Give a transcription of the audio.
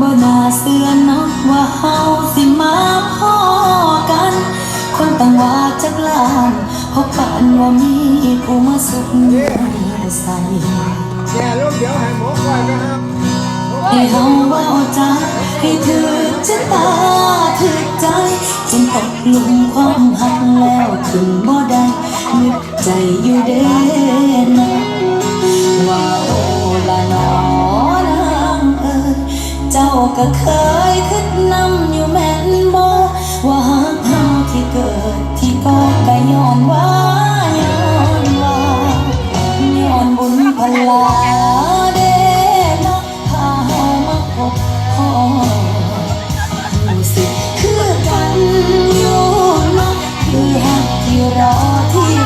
บ่น่าเสื่อนาะว่าเฮาสิมาพ้อกัน คนต่างว่าจักลานพบกันว่ามีผู้มาสุขใส่แช่ลูกเดี๋ยวให้หมอคอยนะครับให้เฮาว้าใจให้ถือชะตาถือใจจนตกลุมความหักแล้วถึงบ่ได้นึกใจอยู่เด้นว่าโอละนอนาาก็เคยคิดนำอยู่แม่นบ่ว่าหากเฮาที่เกิดที่ก็ก็ย้อนว่าย้อนว่าย้อนบุญพลาเดนพาเามาบพ่อรู้สึคือกันอยู่นะคือหักที่รอที่